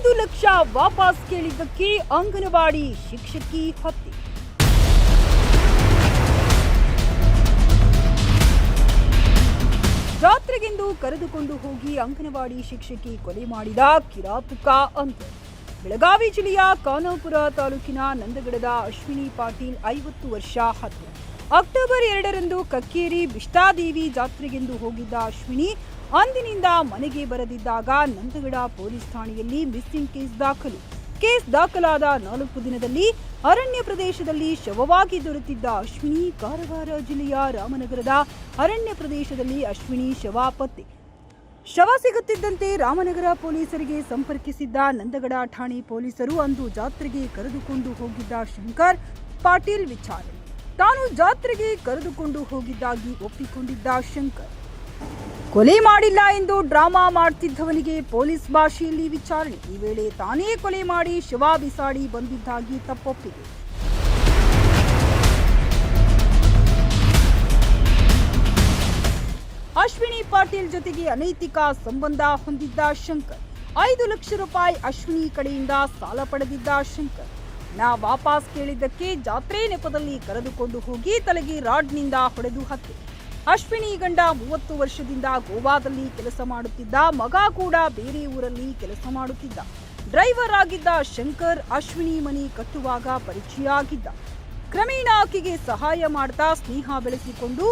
ವಾಪಸ್ ಕೇಳಿದ್ದಕ್ಕೆ ಅಂಗನವಾಡಿ ಶಿಕ್ಷಕಿ ಹತ್ಯೆ. ಜಾತ್ರೆಗೆಂದು ಕರೆದುಕೊಂಡು ಹೋಗಿ ಅಂಗನವಾಡಿ ಶಿಕ್ಷಕಿ ಕೊಲೆ ಮಾಡಿದ ಕಿರಾತುಕ ಅಂತ. ಬೆಳಗಾವಿ ಜಿಲ್ಲೆಯ ಖಾನಾಪುರ ತಾಲೂಕಿನ ನಂದಗಡದ ಅಶ್ವಿನಿ ಪಾಟೀಲ್ ಐವತ್ತು ವರ್ಷ ಹತ್ಯೆ. ಅಕ್ಟೋಬರ್ ಎರಡರಂದು ಕಕ್ಕೇರಿ ಬಿಷ್ಟಾದೇವಿ ಜಾತ್ರೆಗೆಂದು ಹೋಗಿದ್ದ ಅಶ್ವಿನಿ, ಅಂದಿನಿಂದ ಮನೆಗೆ ಬರದಿದ್ದಾಗ ನಂದಗಡ ಪೊಲೀಸ್ ಠಾಣೆಯಲ್ಲಿ ಮಿಸ್ಸಿಂಗ್ ಕೇಸ್ ದಾಖಲು. ಕೇಸ್ ದಾಖಲಾದ ನಾಲ್ಕು ದಿನದಲ್ಲಿ ಅರಣ್ಯ ಪ್ರದೇಶದಲ್ಲಿ ಶವವಾಗಿ ದೊರೆತಿದ್ದ ಅಶ್ವಿನಿ, ಕಾರವಾರ ಜಿಲ್ಲೆಯ ರಾಮನಗರದ ಅರಣ್ಯ ಪ್ರದೇಶದಲ್ಲಿ ಅಶ್ವಿನಿ ಶವ ಪತ್ತೆ. ಶವ ಸಿಗುತ್ತಿದ್ದಂತೆ ರಾಮನಗರ ಪೊಲೀಸರಿಗೆ ಸಂಪರ್ಕಿಸಿದ್ದ ನಂದಗಡ ಠಾಣೆ ಪೊಲೀಸರು ಅಂದು ಜಾತ್ರೆಗೆ ಕರೆದುಕೊಂಡು ಹೋಗಿದ್ದ ಶಂಕರ್, ಪಾಟೀಲ್ ವಿಚಾರಣೆ. ತಾನು ಜಾತ್ರೆಗೆ ಕರೆದುಕೊಂಡು ಹೋಗಿದ್ದಾಗಿ ಒಪ್ಪಿಕೊಂಡಿದ್ದ ಶಂಕರ್. ಕೊಲೆ ಮಾಡಿಲ್ಲ ಎಂದು ಡ್ರಾಮಾ ಮಾಡ್ತಿದ್ದವನಿಗೆ ಪೊಲೀಸ್ ಭಾಷೆಯಲ್ಲಿ ವಿಚಾರಣೆ. ಈ ವೇಳೆ ತಾನೇ ಕೊಲೆ ಮಾಡಿ ಶವ ಬಿಸಾಡಿ ಬಂದಿದ್ದಾಗಿ ತಪ್ಪೊಪ್ಪಿದೆ. ಅಶ್ವಿನಿ ಪಾಟೀಲ್ ಜೊತೆಗೆ ಅನೈತಿಕ ಸಂಬಂಧ ಹೊಂದಿದ್ದ ಶಂಕರ್. ಐದು ಲಕ್ಷ ರೂಪಾಯಿ ಅಶ್ವಿನಿ ಕಡೆಯಿಂದ ಸಾಲ ಪಡೆದಿದ್ದ ಶಂಕರ್. ಹಣ ವಾಪಸ್ ಕೇಳಿದ್ದಕ್ಕೆ ಜಾತ್ರೆ ನೆಪದಲ್ಲಿ ಕರೆದುಕೊಂಡು ಹೋಗಿ ತಲೆಗೆ ರಾಡ್ನಿಂದ ಹೊಡೆದು ಹತ್ತೆ ಅಶ್ವಿನಿ ಗಂಡ ಮೂವತ್ತು ವರ್ಷದಿಂದ ಗೋವಾದಲ್ಲಿ ಕೆಲಸ ಮಾಡುತ್ತಿದ್ದ, ಮಗ ಕೂಡ ಬೇರೆ ಊರಲ್ಲಿ ಕೆಲಸ ಮಾಡುತ್ತಿದ್ದ. ಡ್ರೈವರ್ ಆಗಿದ್ದ ಶಂಕರ್ ಅಶ್ವಿನಿ ಮನಿ ಕಟ್ಟುವಾಗ ಪರಿಚಯ ಆಗಿದ್ದ. ಕ್ರಮೇಣ ಆಕೆಗೆ ಸಹಾಯ ಮಾಡ್ತಾ ಸ್ನೇಹ ಬೆಳೆಸಿಕೊಂಡು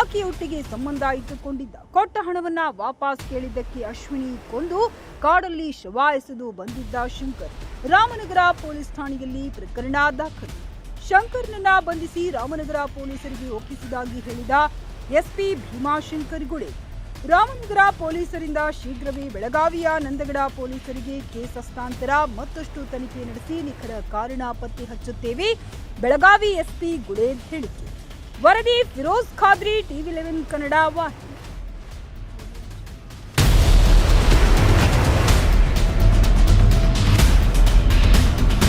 ಆಕೆಯೊಟ್ಟಿಗೆ ಸಂಬಂಧ ಇಟ್ಟುಕೊಂಡಿದ್ದ. ಕೊಟ್ಟ ಹಣವನ್ನ ವಾಪಸ್ ಕೇಳಿದ್ದಕ್ಕೆ ಅಶ್ವಿನಿ ಕೊಂದು ಕಾಡಲ್ಲಿ ಶವ ಬಂದಿದ್ದ ಶಂಕರ್. ರಾಮನಗರ ಪೊಲೀಸ್ ಠಾಣೆಯಲ್ಲಿ ಪ್ರಕರಣ ದಾಖಲು. ಶಂಕರ್ನನ್ನ ಬಂಧಿಸಿ ರಾಮನಗರ ಪೊಲೀಸರಿಗೆ ಒಪ್ಪಿಸುವುದಾಗಿ ಹೇಳಿದ ಎಸ್ಪಿ ಭೀಮಾಶಂಕರ್ ಗುಡೆ. ರಾಮನಗರ ಪೊಲೀಸರಿಂದ ಶೀಘ್ರವೇ ಬೆಳಗಾವಿಯ ನಂದಗಡ ಪೊಲೀಸರಿಗೆ ಕೇಸ್ ಹಸ್ತಾಂತರ ಮತ್ತಷ್ಟು ತನಿಖೆ ನಡೆಸಿ ನಿಖರ ಕಾರಣ ಪತ್ತೆ ಹಚ್ಚುತ್ತೇವೆ, ಬೆಳಗಾವಿ ಎಸ್ಪಿ ಗುಡೆ ಹೇಳಿಕೆ. ವರದಿ ಫಿರೋಜ್ ಖಾದ್ರಿ, ಟಿವಿ ಲೆವೆನ್ ಕನ್ನಡ ವಾಹಿನಿ.